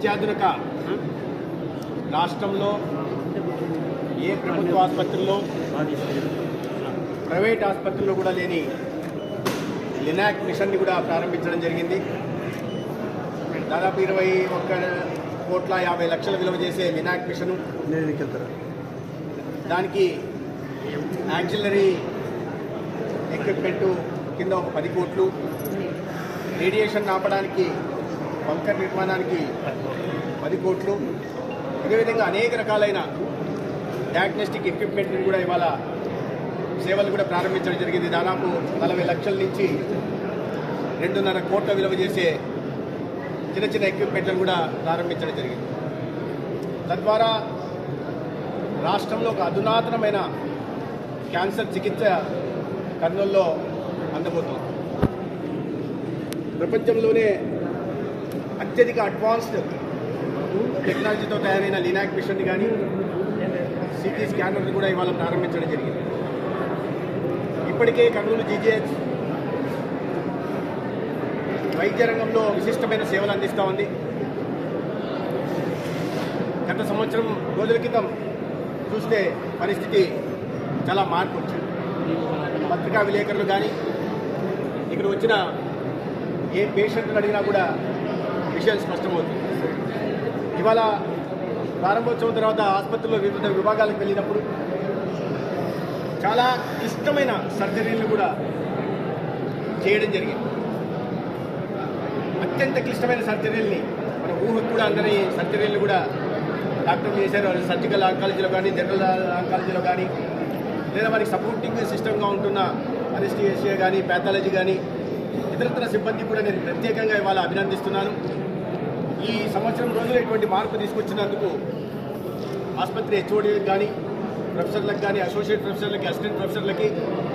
అత్యాధునిక రాష్ట్రంలో ఏ ప్రభుత్వ ఆసుపత్రుల్లో ప్రైవేట్ ఆసుపత్రుల్లో కూడా లేని లినాక్ మిషన్ని కూడా ప్రారంభించడం జరిగింది. దాదాపు ఇరవై ఒక్క కోట్ల యాభై లక్షల విలువ చేసే లినాక్ మిషను దానికి యాక్సిలరీ ఎక్విప్మెంట్ కింద ఒక పది కోట్లు. రేడియేషన్ ఆపడానికి బంకర్ నిర్మాణానికి పది కోట్లు. అదేవిధంగా అనేక రకాలైన డయాగ్నోస్టిక్ ఎక్విప్మెంట్ని కూడా ఇవాళ సేవలు కూడా ప్రారంభించడం జరిగింది. దాదాపు నలభై లక్షల నుంచి రెండున్నర కోట్ల విలువ చేసే చిన్న చిన్న ఎక్విప్మెంట్లను కూడా ప్రారంభించడం జరిగింది. తద్వారా రాష్ట్రంలో ఒక అధునాతనమైన క్యాన్సర్ చికిత్స కర్నూల్లో అందబోతోంది. ప్రపంచంలోనే అత్యధిక అడ్వాన్స్డ్ టెక్నాలజీతో తయారైన లినాక్ మిషన్ కానీ సిటీ స్కానర్ని కూడా ఇవాళ ప్రారంభించడం జరిగింది. ఇప్పటికే కర్నూలు జీజీహెచ్ వైద్య రంగంలో విశిష్టమైన సేవలు అందిస్తూ ఉంది. గత సంవత్సరం రోజుల క్రితం చూస్తే పరిస్థితి చాలా మార్పు వచ్చింది. పత్రికా విలేకరులు కానీ ఇక్కడ వచ్చిన ఏ పేషెంట్ని అడిగినా కూడా విషయం స్పష్టమవుతుంది. ఇవాళ ప్రారంభోత్సవం తర్వాత ఆసుపత్రిలో వివిధ విభాగాలకు వెళ్ళినప్పుడు చాలా ఇష్టమైన సర్జరీలు కూడా చేయడం జరిగింది. అత్యంత క్లిష్టమైన సర్జరీల్ని మన ఊహకు కూడా అందరి సర్జరీలు కూడా డాక్టర్లు చేశారు. సర్జికల్ ఆంకాలజీలో కానీ జనరల్ ఆంకాలజీలో కానీ లేదా వారికి సపోర్టింగ్ సిస్టమ్గా ఉంటున్న అనిస్టియేషియా కానీ ప్యాథాలజీ కానీ ఇతరత్ర సిబ్బంది కూడా నేను ప్రత్యేకంగా ఇవాళ అభినందిస్తున్నాను. ఈ సంవత్సరం రోజులు ఇటువంటి మార్పు తీసుకొచ్చినందుకు ఆసుపత్రి హెచ్ఓడీలకు కానీ ప్రొఫెసర్లకు కానీ అసోసియేట్ ప్రొఫెసర్లకి అసిస్టెంట్ ప్రొఫెసర్లకి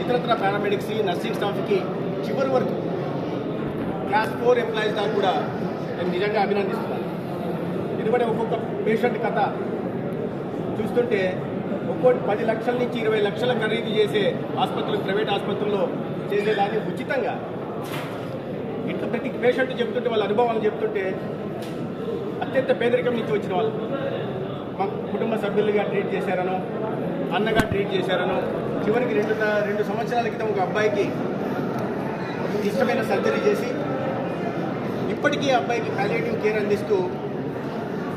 ఇతరత్ర పారామెడిక్స్కి నర్సింగ్ స్టాఫ్కి చివరి వరకు క్లాస్ ఫోర్ ఎంప్లాయీస్ దాకా కూడా నేను నిజంగా అభినందిస్తున్నాను. ఎందుకంటే ఒక్కొక్క పేషెంట్ కథ చూస్తుంటే ఒక్కోటి పది లక్షల నుంచి ఇరవై లక్షల ఖరీదు చేసే ఆసుపత్రులు ప్రైవేట్ ఆసుపత్రుల్లో చేసేదాన్ని ఉచితంగా. ఇట్లా ప్రతి పేషెంట్ చెప్తుంటే వాళ్ళ అనుభవాలు చెప్తుంటే అత్యంత పేదరికం నుంచి వచ్చిన వాళ్ళు. మా కుటుంబ సభ్యులుగా ట్రీట్ చేశారనో అన్నగా ట్రీట్ చేశారనో చివరికి రెండు రెండు సంవత్సరాల క్రితం ఒక అబ్బాయికి ఇష్టమైన సర్జరీ చేసి ఇప్పటికీ అబ్బాయికి పాలియేటివ్ కేర్ అందిస్తూ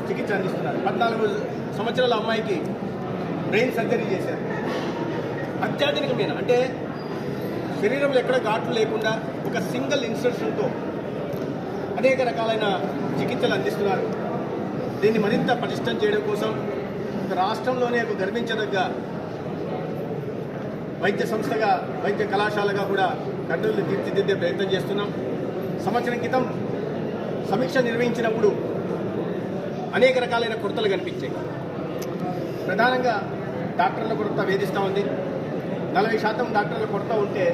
చికిత్స అందిస్తున్నారు. పద్నాలుగు సంవత్సరాల అమ్మాయికి బ్రెయిన్ సర్జరీ చేశారు. అత్యాధునికమైన అంటే శరీరంలో ఎక్కడ ఘాట్లు లేకుండా ఒక సింగిల్ ఇన్స్ట్రక్షన్తో అనేక రకాలైన చికిత్సలు అందిస్తున్నారు. దీన్ని మరింత పటిష్టం చేయడం కోసం ఒక రాష్ట్రంలోనే ఒక గర్వించదగ్గ వైద్య సంస్థగా వైద్య కళాశాలగా కూడా కర్నూలు తీర్చిదిద్దే ప్రయత్నం చేస్తున్నాం. సంవత్సరం క్రితం సమీక్ష నిర్వహించినప్పుడు అనేక రకాలైన కొరతలు కనిపించాయి. ప్రధానంగా డాక్టర్ల కొరత వేధిస్తూ ఉంది. నలభై శాతం డాక్టర్ల కొరత ఉంటే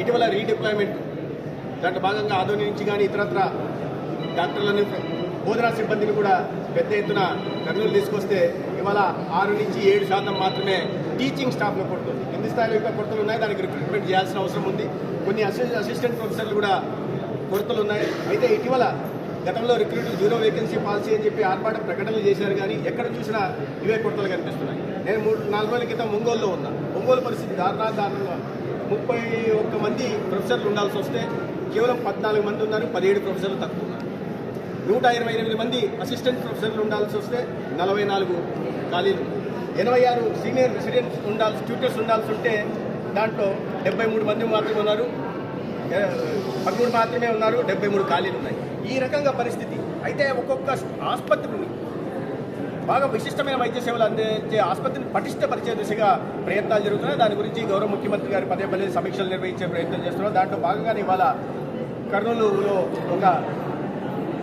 ఇటీవల రీడిప్లాయ్మెంట్ దాంట్లో భాగంగా ఆధునించి నుంచి కానీ ఇతరత్ర డాక్టర్లను బోధనా సిబ్బందిని కూడా పెద్ద ఎత్తున కర్నూలు తీసుకొస్తే ఇవాళ ఆరు నుంచి ఏడు శాతం మాత్రమే టీచింగ్ స్టాఫ్లో కొడుతుంది. కింది స్థాయిలో ఇంకా కొరతలు ఉన్నాయి దానికి రిక్రూట్మెంట్ చేయాల్సిన అవసరం ఉంది. కొన్ని అసిస్టెంట్ ప్రొఫెసర్లు కూడా కొరతలు ఉన్నాయి. అయితే ఇటీవల గతంలో రిక్రూట్ జీరో వేకెన్సీ పాలసీ అని చెప్పి ఆర్భాట ప్రకటనలు చేశారు కానీ ఎక్కడ చూసినా ఇవే కొరతలు కనిపిస్తున్నాయి. నేను మూడు నాలుగు రోజుల క్రితం ఒంగోలులో ఉన్నా. ఒంగోలు పరిస్థితి దారుణా దారుణంగా ముప్పై ఒక్క మంది ప్రొఫెసర్లు ఉండాల్సి వస్తే కేవలం పద్నాలుగు మంది ఉన్నారు పదిహేడు ప్రొఫెసర్లు తక్కువ ఉన్నారు. నూట ఇరవై ఎనిమిది మంది అసిస్టెంట్ ప్రొఫెసర్లు ఉండాల్సి వస్తే నలభై నాలుగు ఖాళీలు ఎనభై ఆరు సీనియర్ రెసిడెంట్స్ ఉండాల్సి ట్యూటర్స్ ఉండాల్సి ఉంటే దాంట్లో డెబ్బై మూడు మంది మాత్రమే ఉన్నారు. పదమూడు మాత్రమే ఉన్నారు డెబ్బై మూడు ఖాళీలు ఉన్నాయి. ఈ రకంగా పరిస్థితి. అయితే ఒక్కొక్క ఆసుపత్రిని బాగా విశిష్టమైన వైద్య సేవలు అందించే ఆసుపత్రిని పటిష్టపరిచే దిశగా ప్రయత్నాలు జరుగుతున్నాయి. దాని గురించి గౌరవ ముఖ్యమంత్రి గారి పదే పదే సమీక్షలు నిర్వహించే ప్రయత్నం చేస్తున్నారు దాంట్లో భాగంగానే ఇవాళ కర్నూలులో ఒక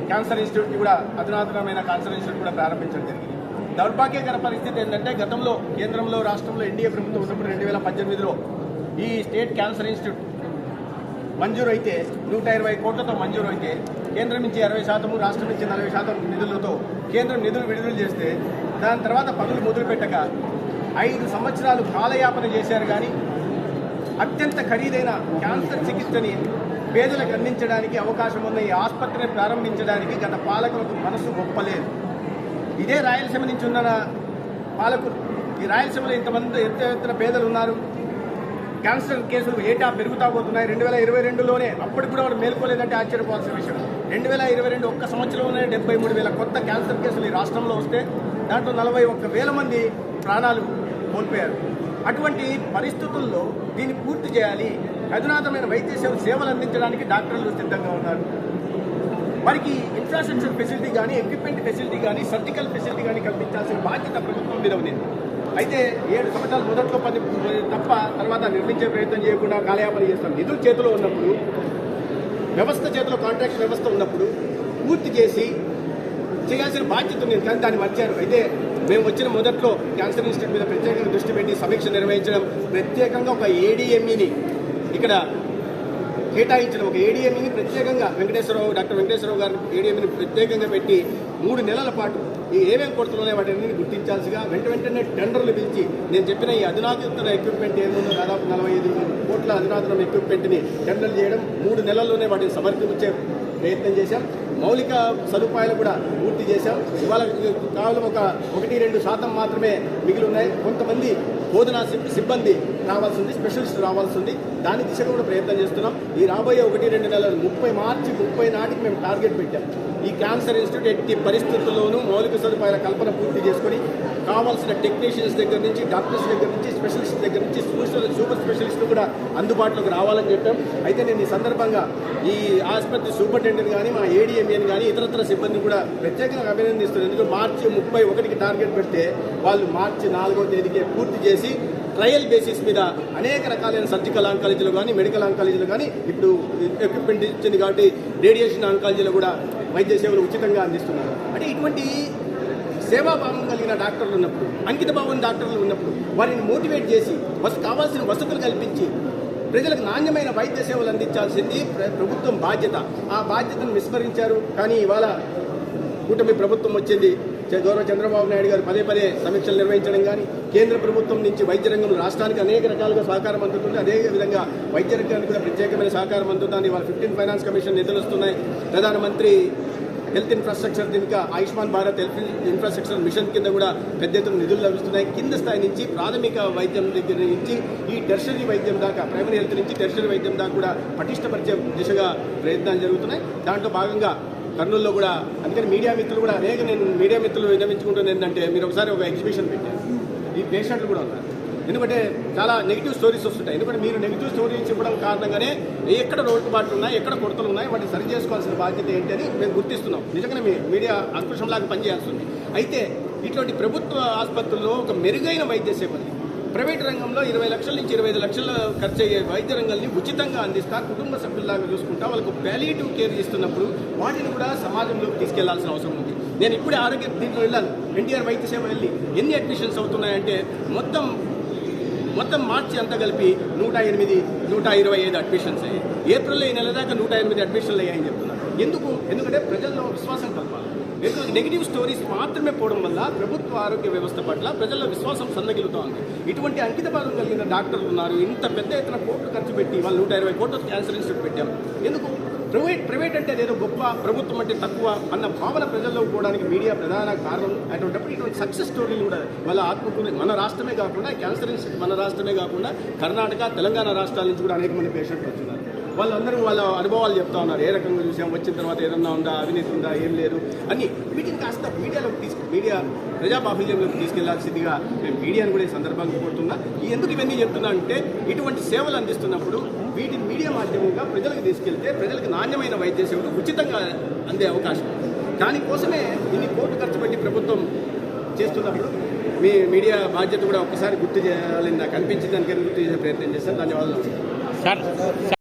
క్యాన్సర్ ఇన్స్టిట్యూట్ కూడా అధునాతనమైన క్యాన్సర్ ఇన్స్టిట్యూట్ కూడా ప్రారంభించడం జరిగింది. దౌర్భాగ్యకర పరిస్థితి ఏంటంటే గతంలో కేంద్రంలో రాష్ట్రంలో ఎన్డీఏ ప్రభుత్వం ఉన్నప్పుడు రెండు వేల పద్దెనిమిదిలో ఈ స్టేట్ క్యాన్సర్ ఇన్స్టిట్యూట్ మంజూరు అయితే నూట ఇరవై కోట్లతో మంజూరు అయితే కేంద్రం నుంచి అరవై శాతము రాష్ట్రం నుంచి నలభై శాతం నిధులతో కేంద్రం నిధులు విడుదల చేస్తే దాని తర్వాత పనులు మొదలుపెట్టక ఐదు సంవత్సరాలు కాలయాపన చేశారు కానీ అత్యంత ఖరీదైన క్యాన్సర్ చికిత్సని పేదలకు అందించడానికి అవకాశం ఉన్న ఈ ఆసుపత్రిని ప్రారంభించడానికి గత పాలకులకు మనసు గొప్పలేదు ఇదే రాయలసీమ నుంచి ఉన్న పాలకులు. ఈ రాయలసీమలో ఇంతమంది ఎంత ఎత్తున పేదలు ఉన్నారు. క్యాన్సర్ కేసులు ఏటా పెరుగుతా పోతున్నాయి? రెండు వేల ఇరవై రెండులోనే అప్పటికి కూడా వాడు మేల్కోలేదంటే ఆశ్చర్యపోవాల్సిన విషయం. రెండు వేల ఇరవై రెండు ఒక్క సంవత్సరంలోనే డెబ్బై మూడు వేల కొత్త క్యాన్సర్ కేసులు ఈ రాష్ట్రంలో వస్తే దాంట్లో నలభై ఒక్క వేల మంది ప్రాణాలు కోల్పోయారు. అటువంటి పరిస్థితుల్లో దీన్ని పూర్తి చేయాలి. అధునాతమైన వైద్య సేవ సేవలు అందించడానికి డాక్టర్లు సిద్ధంగా ఉన్నారు. వారికి ఇన్ఫ్రాస్ట్రక్చర్ ఫెసిలిటీ కానీ ఎక్విప్మెంట్ ఫెసిలిటీ కానీ సర్జికల్ ఫెసిలిటీ కానీ కల్పించాల్సిన బాధ్యత ప్రభుత్వం మీద ఉంది అయితే ఏడు సంవత్సరాలు మొదట్లో పని తప్ప తర్వాత నిర్మించే ప్రయత్నం చేయకుండా కాలయాపన చేస్తాం. నిధులు చేతిలో ఉన్నప్పుడు వ్యవస్థ చేతిలో కాంట్రాక్ట్ వ్యవస్థ ఉన్నప్పుడు పూర్తి చేసి చేయాల్సిన బాధ్యత ఉంది. కానీ దాన్ని వచ్చారు అయితే మేము వచ్చిన మొదట్లో క్యాన్సర్ ఇన్స్టిట్యూట్ మీద ప్రత్యేకంగా దృష్టి పెట్టి సమీక్ష నిర్వహించడం ప్రత్యేకంగా ఒక ఏడీఎంఈని ఇక్కడ కేటాయించిన ఒక ఏడీఎంఈని ప్రత్యేకంగా వెంకటేశ్వరరావు డాక్టర్ వెంకటేశ్వరరావు గారు ఏడీఎంఈని ప్రత్యేకంగా పెట్టి మూడు నెలల పాటు ఏమేమి కొరతలున్నాయి వాటిని గుర్తించాల్సిగా వెంట వెంటనే టెండర్లు పిలిచి నేను చెప్పిన ఈ అధునాతన ఎక్విప్మెంట్ ఏముందో దాదాపు నలభై ఐదు కోట్ల అధునాతన ఎక్విప్మెంట్ని టెండర్లు చేయడం మూడు నెలల్లోనే వాటిని సమర్పించే ప్రయత్నం చేశాం. మౌలిక సదుపాయాలు కూడా పూర్తి చేశాం. ఇవాళ కేవలం ఒక ఒకటి రెండు శాతం మాత్రమే మిగిలి ఉన్నాయి కొంతమంది బోధనా సిబ్బంది రావాల్సి ఉంది స్పెషలిస్ట్ రావాల్సి ఉంది దాని దిశగా కూడా ప్రయత్నం చేస్తున్నాం. ఈ రాబోయే ఒకటి రెండు నెలలు ముప్పై మార్చి ముప్పై నాటికి మేము టార్గెట్ పెట్టాం. ఈ క్యాన్సర్ ఇన్స్టిట్యూట్ ఎట్టి పరిస్థితుల్లోనూ మౌలిక సదుపాయాల కల్పన పూర్తి చేసుకొని కావాల్సిన టెక్నీషియన్స్ దగ్గర నుంచి డాక్టర్స్ దగ్గర నుంచి స్పెషలిస్ట్ దగ్గర నుంచి సూపర్ సూపర్ స్పెషలిస్ట్ కూడా అందుబాటులోకి రావాలని చెప్పాం. అయితే నేను ఈ సందర్భంగా ఈ ఆసుపత్రి సూపరింటెండెంట్ కానీ మా ఏడీఎంఏని కానీ ఇతరత్ర సిబ్బందిని కూడా ప్రత్యేకంగా అభినందిస్తున్నాను. ఎందుకంటే మార్చి ముప్పై ఒకటికి టార్గెట్ పెడితే వాళ్ళు మార్చి నాలుగో తేదీకే పూర్తి చేసి ట్రయల్ బేసిస్ మీద అనేక రకాలైన సర్జికల్ ఆంకాలజీలు కానీ మెడికల్ ఆంకాలజీలు కానీ ఇప్పుడు ఎక్విప్మెంట్ ఇచ్చింది కాబట్టి రేడియేషన్ ఆంకాలజీలో కూడా వైద్య సేవలు ఉచితంగా అందిస్తున్నారు. అంటే ఇటువంటి సేవాభావం కలిగిన డాక్టర్లు ఉన్నప్పుడు అంకిత భావం డాక్టర్లు ఉన్నప్పుడు వారిని మోటివేట్ చేసి వస కావాల్సిన వసతులు కల్పించి ప్రజలకు నాణ్యమైన వైద్య సేవలు అందించాల్సింది ప్రభుత్వం బాధ్యత. ఆ బాధ్యతను విస్మరించారు. కానీ ఇవాళ కూటమి ప్రభుత్వం వచ్చింది. గౌరవ చంద్రబాబు నాయుడు గారు పదే పదే సమీక్షలు నిర్వహించడం కానీ కేంద్ర ప్రభుత్వం నుంచి వైద్య రంగం రాష్ట్రానికి అనేక రకాలుగా సహకారం అందుతుంది. అదే విధంగా వైద్య రంగానికి కూడా ప్రత్యేకమైన సహకారం అందుతుంది. వాళ్ళ ఫిఫ్టీన్ ఫైనాన్స్ కమిషన్ నిధులు వస్తున్నాయి. ప్రధానమంత్రి హెల్త్ ఇన్ఫ్రాస్ట్రక్చర్ కింద Ayushman Bharat health infrastructure mission కింద కూడా పెద్ద ఎత్తున నిధులు లభిస్తున్నాయి. కింద స్థాయి నుంచి ప్రాథమిక వైద్యం దగ్గర నుంచి ఈ టెర్షరీ వైద్యం దాకా ప్రైమరీ హెల్త్ నుంచి టెర్షరీ వైద్యం దాకా కూడా పటిష్టపరిచే దిశగా ప్రయత్నాలు జరుగుతున్నాయి. దాంట్లో భాగంగా కర్నూలులో కూడా అందుకని మీడియా మిత్రులు కూడా అనేక నేను మీడియా మిత్రులు విన్నవించుకుంటున్నాను ఏంటంటే మీరు ఒకసారి ఒక ఎగ్జిబిషన్ పెట్టారు ఈ పేషెంట్లు కూడా ఉన్నారు. ఎందుకంటే చాలా నెగిటివ్ స్టోరీస్ వస్తుంటాయి. ఎందుకంటే మీరు నెగిటివ్ స్టోరీస్ ఇవ్వడం కారణంగానే ఎక్కడ లోటుబాట్లు ఉన్నాయి ఎక్కడ కొరతలు ఉన్నాయి వాటిని సరి చేసుకోవాల్సిన బాధ్యత ఏంటి అని మేము గుర్తిస్తున్నాం. నిజంగానే మీ మీడియా అస్పృశంలాగా పనిచేయాల్సింది అయితే ఇటువంటి ప్రభుత్వ ఆసుపత్రుల్లో ఒక మెరుగైన వైద్య సేవలు ప్రైవేట్ రంగంలో ఇరవై లక్షల నుంచి ఇరవై ఐదు లక్షల ఖర్చు అయ్యే వైద్య రంగాల్ని ఉచితంగా అందిస్తా కుటుంబ సభ్యుల్లాగా చూసుకుంటా వాళ్ళకు పాలియేటివ్ కేర్ ఇస్తున్నప్పుడు వాటిని కూడా సమాజంలోకి తీసుకెళ్ళాల్సిన అవసరం ఉంది. నేను ఇప్పుడే ఆరోగ్య దీంట్లో వెళ్ళాను. ఎన్టీఆర్ వైద్య సేవ వెళ్ళి ఎన్ని అడ్మిషన్స్ అవుతున్నాయంటే మొత్తం మొత్తం మార్చి అంతా కలిపి నూట ఎనిమిది నూట ఇరవై ఐదు అడ్మిషన్స్ అయ్యాయి. ఏప్రిల్లో ఈ నెల దాకా నూట ఎనిమిది అడ్మిషన్లు అయ్యాయని చెప్తున్నారు. ఎందుకు? ఎందుకంటే ప్రజల్లో విశ్వాసం కలపాలి. ఎందుకంటే నెగిటివ్ స్టోరీస్ మాత్రమే పోవడం వల్ల ప్రభుత్వ ఆరోగ్య వ్యవస్థ పట్ల ప్రజల్లో విశ్వాసం సన్నగిలుతోంది ఇటువంటి అంకిత భాగం కలిగిన డాక్టర్లు ఉన్నారు. ఇంత పెద్ద ఎత్తున కోట్లు ఖర్చు పెట్టి వాళ్ళు నూట ఇరవై కోట్లు క్యాన్సర్ ఇన్స్టిట్యూట్ పెట్టారు. ఎందుకు? ప్రైవేట్ ప్రైవేట్ అంటే ఏదో గొప్ప ప్రభుత్వం అంటే తక్కువ అన్న భావన ప్రజల్లో పోవడానికి మీడియా ప్రధాన కారణం అటువంటిప్పుడు ఇటువంటి సక్సెస్ స్టోరీలు కూడా వాళ్ళ ఆత్మకూరి మన రాష్ట్రమే కాకుండా క్యాన్సర్ ఇన్స్టిట్యూట్ మన రాష్ట్రమే కాకుండా కర్ణాటక తెలంగాణ రాష్ట్రాల నుంచి కూడా అనేక మంది పేషెంట్లు వస్తున్నారు. వాళ్ళందరూ వాళ్ళ అనుభవాలు చెప్తా ఉన్నారు. ఏ రకంగా చూసాం? వచ్చిన తర్వాత ఏదన్నా ఉందా? అవినీతి ఉందా? ఏం లేదు? అని వీటిని కాస్త మీడియాలోకి తీసుకు మీడియా ప్రజాబాహుల్యంలోకి తీసుకెళ్ళాల్సిందిగా మేము మీడియాను కూడా ఈ సందర్భంగా కోరుతున్నా. ఈ ఎందుకు ఇవన్నీ చెప్తున్నా అంటే ఇటువంటి సేవలు అందిస్తున్నప్పుడు వీటిని మీడియా మాధ్యమంగా ప్రజలకు తీసుకెళ్తే ప్రజలకు నాణ్యమైన వైద్య సేవలు ఉచితంగా అందే అవకాశం. దానికోసమే ఇన్ని కోట్లు ఖర్చు పెట్టి ప్రభుత్వం చేస్తున్నప్పుడు మీ మీడియా బాధ్యత కూడా ఒకసారి గుర్తు చేయాలని నాకు అనిపించింది. దానికని గుర్తు చేసే ప్రయత్నం చేస్తాను. ధన్యవాదాలు. సార్.